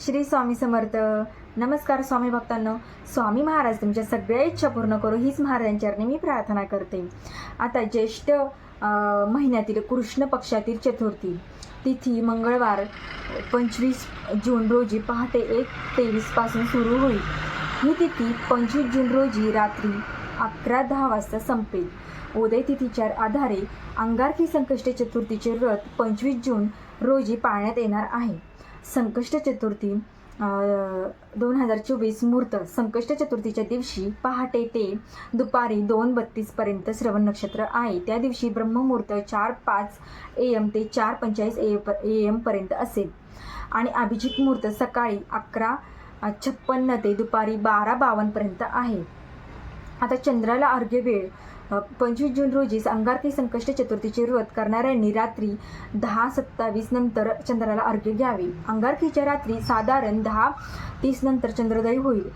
श्री स्वामी समर्थ. नमस्कार स्वामी भक्तांनो. स्वामी महाराज तुमच्या सगळ्या इच्छा पूर्ण करू हीच महाराजांच्या मी प्रार्थना करते. आता ज्येष्ठ महिन्यातील कृष्ण पक्षातील चतुर्थी तिथी मंगळवार पंचवीस जून रोजी पहाटे एक तेवीसपासून सुरू होईल. ही तिथी पंचवीस जून रोजी रात्री अकरा दहा वाजता संपेल. उदय तिथीच्या आधारे अंगारकी संकष्ट चतुर्थीचे व्रत पंचवीस जून रोजी पाळण्यात येणार आहे. संकष्ट चतुर्थी दोन हजार चोवीस मुहूर्त संकष्ट चतुर्थीच्या दिवशी पहाटे ते दुपारी दोन बत्तीसपर्यंत श्रवण नक्षत्र आहे. त्या दिवशी ब्रह्ममुहूर्त चार पाच ए एम ते चार पंचेचाळीस ए ए एमपर्यंत असेल. आणि अभिजित मुहूर्त सकाळी अकरा छप्पन्न ते दुपारी बारा बावन्नपर्यंत आहे. आता चंद्राला अर्घ्य वेळ पंचवीस जून रोजी अंगारकी संकष्ट चतुर्थीचे व्रत करणाऱ्यांनी रात्री दहा सत्तावीस नंतर चंद्राला अर्घ्य घ्यावे. अंगारकीच्या रात्री साधारण दहा तीस नंतर चंद्रोदय होईल.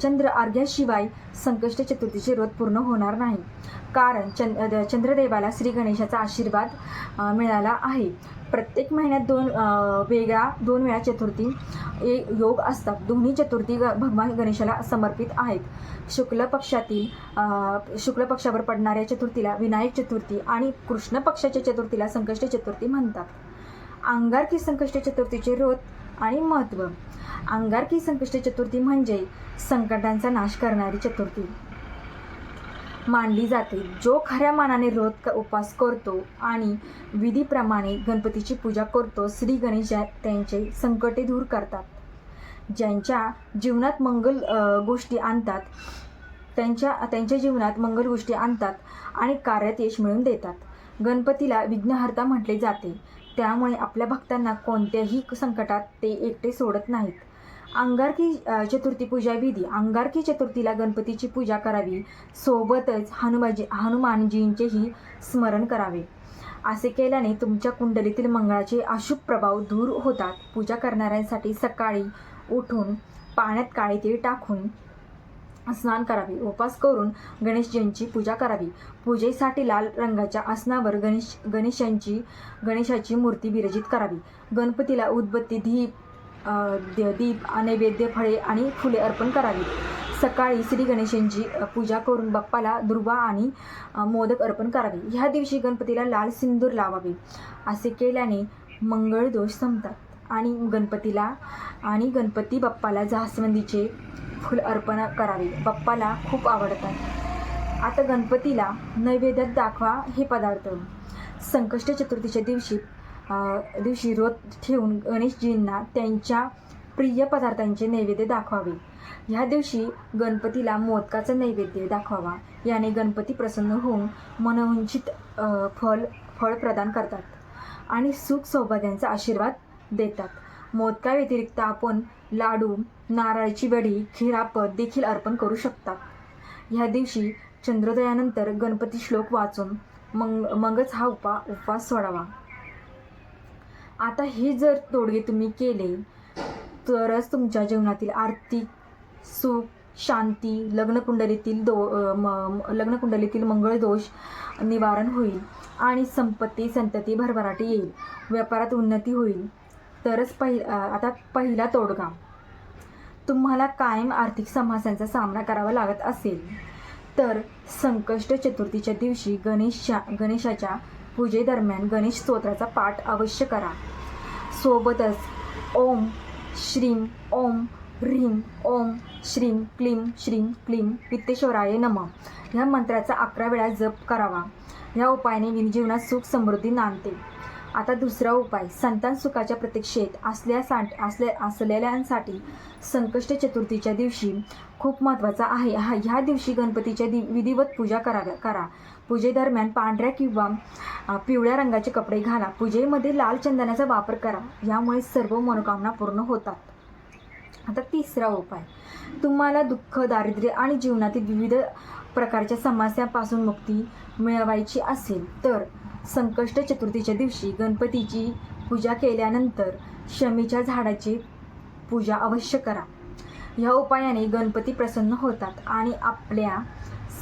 चंद्र अर्घ्याशिवाय संकष्ट चतुर्थीचे व्रत पूर्ण होणार नाही. कारण चंद चंद्रदेवाला श्री गणेशाचा आशीर्वाद मिळाला आहे. प्रत्येक महिन्यात दोन वेगळा दोन वेळा चतुर्थी ए योग असतात. दोन्ही चतुर्थी ग- भगवान गणेशाला समर्पित आहेत. शुक्ल पक्षातील शुक्ल पक्षावर पडणाऱ्या चतुर्थीला विनायक चतुर्थी आणि कृष्ण पक्षाच्या चतुर्थीला संकष्ट चतुर्थी म्हणतात. अंगारकी संकष्ट चतुर्थीचे रोत आणि महत्त्व अंगारकी संकष्ट चतुर्थी म्हणजे संकटांचा नाश करणारी चतुर्थी. मानली जाते. जो खऱ्या मानाने रोज उपास उपवास करतो आणि विधीप्रमाणे गणपतीची पूजा करतो श्री गणेश त्यांचे संकटे दूर करतात. ज्यांच्या जीवनात मंगल गोष्टी आणतात त्यांच्या त्यांच्या जीवनात मंगल गोष्टी आणतात आणि कार्यात यश मिळवून देतात. गणपतीला विघ्नहर्ता म्हटले जाते. त्यामुळे आपल्या भक्तांना कोणत्याही संकटात ते एकटे सोडत नाहीत. अंगारकी चतुर्थी पूजा विधी. अंगारकी चतुर्थीला गणपतीची पूजा करावी. सोबतच हनुमाजी हनुमानजींचेही स्मरण करावे. असे केल्याने तुमच्या कुंडलीतील मंगळाचे अशुभ प्रभाव दूर होतात. पूजा करणाऱ्यांसाठी सकाळी उठून पाण्यात काळे तीळ टाकून स्नान करावे. उपास करून गणेशजींची पूजा करावी. पूजेसाठी लाल रंगाच्या आसनावर गणेश गणेशांची गणेशाची मूर्ती विरजित करावी. गणपतीला उदबत्ती धीप दीप नैवेद्य फळे आणि फुले अर्पण करावी. सकाळी श्री गणेशांची पूजा करून बाप्पाला दुर्वा आणि मोदक अर्पण करावे. ह्या दिवशी गणपतीला लाल सिंदूर लावावे. असे केल्याने मंगळ दोष संपतात आणि गणपतीला आणि गणपती बाप्पाला जास्वंदीचे फुल अर्पण करावे. बाप्पाला खूप आवडतात. आता गणपतीला नैवेद्यात दाखवा हे पदार्थ. संकष्ट चतुर्थीच्या दिवशी दिवशी रोज ठेवून गणेशजींना त्यांच्या प्रिय पदार्थांचे नैवेद्य दाखवावे. ह्या दिवशी गणपतीला मोदकाचा नैवेद्य दाखवावा. याने गणपती प्रसन्न होऊन मनोवंचित फल फळ प्रदान करतात आणि सुख सौभाग्यांचा आशीर्वाद देतात. मोदका व्यतिरिक्त आपण लाडू नारळाची वडी खिरापत देखील अर्पण करू शकतात ह्या दिवशी चंद्रोदयानंतर गणपती श्लोक वाचून मग मगच हा उपा उपवास सोडावा. आता हे जर तोडगे तुम्ही केले तरच तुमच्या जीवनातील आर्थिक सुख शांती लग्नकुंडलीतील दो म- लग्नकुंडलीतील मंगळ दोष निवारण होईल आणि संपत्ती संतती भरभराटी येईल. व्यापारात उन्नती होईल. तरच पहि आता पहिला तोडगा. तुम्हाला कायम आर्थिक समस्यांचा सामना करावा लागत असेल तर संकष्ट चतुर्थीच्या दिवशी गणेशा गणेशाच्या पूजेदरम्यान गणेश स्तोत्राचा पाठ अवश्य करा. सोबतच ओम श्रीं ओम ह्रीं ओम श्रीं क्लीं श्रीं क्लीं पित्तेश्वराय नम. ह्या मंत्राचा अकरा वेळा जप करावा. ह्या उपायाने जीवनात सुख समृद्धी नांदते. आता दुसरा उपाय संतान सुखाच्या प्रतीक्षेत असल्यासाठी असल्या असलेल्यांसाठी संकष्ट चतुर्थीच्या दिवशी खूप महत्त्वाचा आहे. हा ह्या दिवशी गणपतीच्या दि विधिवत पूजा कराव्या करा. पूजेदरम्यान पांढऱ्या किंवा पिवळ्या रंगाचे कपडे घाला. पूजेमध्ये लाल चंदनाचा वापर करा. यामुळे सर्व मनोकामना पूर्ण होतात. आता तिसरा उपाय. तुम्हाला दुःख दारिद्र्य आणि जीवनातील विविध प्रकारच्या समस्यांपासून मुक्ती मिळवायची असेल तर संकष्ट चतुर्थीच्या दिवशी गणपतीची पूजा केल्यानंतर शमीच्या झाडाची पूजा अवश्य करा. ह्या उपायाने गणपती प्रसन्न होतात आणि आपल्या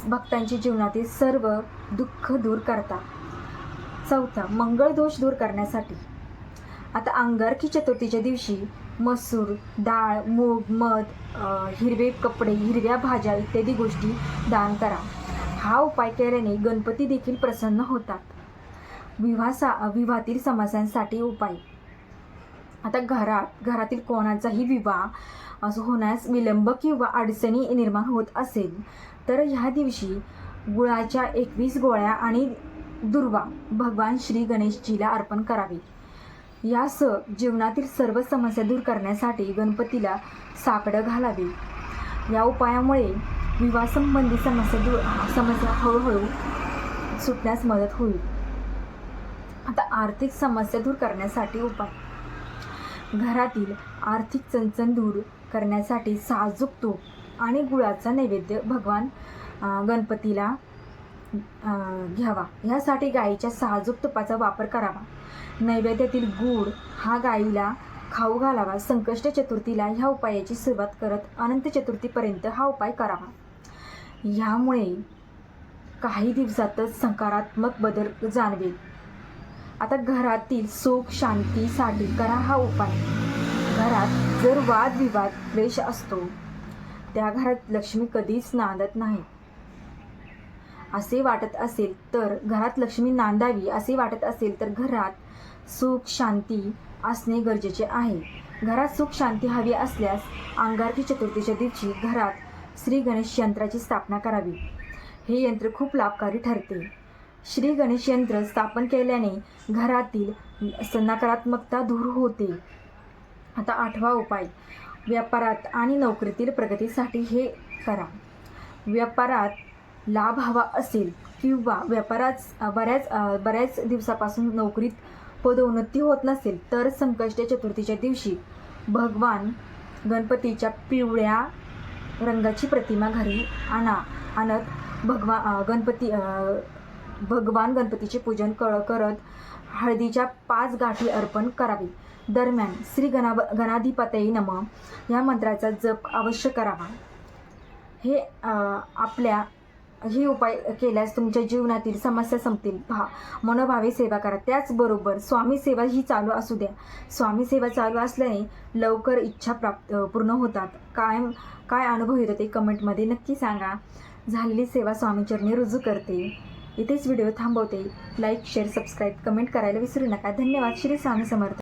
भक्तांच्या जीवनातील सर्व दुःख दूर करतात. चौथा मंगळ दोष दूर करण्यासाठी. आता अंगारकी चतुर्थीच्या दिवशी मसूर डाळ मूग मध हिरवे कपडे हिरव्या भाज्या इत्यादी गोष्टी दान करा. हा उपाय केल्याने गणपती देखील प्रसन्न होतात. विवासा विवाहातील समस्यांसाठी उपाय. आता घरात घरातील कोणाचाही विवाह असं होण्यास विलंब किंवा अडचणी निर्माण होत असेल तर ह्या दिवशी गुळाच्या एकवीस गोळ्या आणि दुर्वा भगवान श्री गणेशजीला अर्पण करावे. यासह जीवनातील सर्व समस्या दूर करण्यासाठी गणपतीला साकडं घालावे. या उपायामुळे विवाहसंबंधी समस्या दूर समस्या हळूहळू सुटण्यास मदत होईल. आता आर्थिक समस्या दूर करण्यासाठी उपाय. घरातील आर्थिक चणचण दूर करण्यासाठी साजूक तूप आणि गुळाचा नैवेद्य भगवान गणपतीला घ्यावा. ह्यासाठी गाईच्या साजूक तुपाचा वापर करावा. नैवेद्यातील गूळ हा गाईला खाऊ घालावा. संकष्ट चतुर्थीला ह्या उपायाची सुरुवात करत अनंत चतुर्थीपर्यंत हा उपाय करावा. ह्यामुळे काही दिवसातच सकारात्मक बदल जाणवेल. आता घरातील सुख शांतीसाठी करा हा उपाय. घरात जर वादविवाद द्वेष असतो त्या घरात लक्ष्मी कधीच नांदत नाही. असे वाटत असेल तर घरात लक्ष्मी नांदावी असे वाटत असेल तर घरात सुख शांती असणे गरजेचे आहे. घरात सुख शांती हवी असल्यास अंगारकी चतुर्थीच्या दिवशी घरात श्री गणेश यंत्राची स्थापना करावी. हे यंत्र खूप लाभकारी ठरते. श्री गणेश यंत्र स्थापन केल्याने घरातील नकारात्मकता दूर होते. आता आठवा उपाय. व्यापारात आणि नोकरीतील प्रगतीसाठी हे करा. व्यापारात लाभ हवा असेल किंवा व्यापारात बऱ्याच बऱ्याच दिवसापासून नोकरीत पदोन्नती होत नसेल तर संकष्ट चतुर्थीच्या दिवशी भगवान गणपतीच्या पिवळ्या रंगाची प्रतिमा घरी आणा. आणत भगवा गणपती भगवान गणपतीचे पूजन कळ करत हळदीच्या पाच गाठी अर्पण करावी. दरम्यान श्री गणा गणाधिपतयी नम. या मंत्राचा जप अवश्य करावा. हे आपल्या हे उपाय केल्यास तुमच्या जीवनातील समस्या संपतील. भा मनोभावे सेवा करा. त्याचबरोबर स्वामी सेवा ही चालू असू द्या. स्वामी सेवा चालू असल्याने लवकर इच्छा प्राप्त पूर्ण होतात. काय काय अनुभव येतो ते कमेंटमध्ये नक्की सांगा. झालेली सेवा स्वामीचरणी रुजू करते. इथेच व्हिडिओ थांबवते. लाईक शेअर सबस्क्राईब कमेंट करायला विसरू नका. धन्यवाद. श्री स्वामी समर्थ.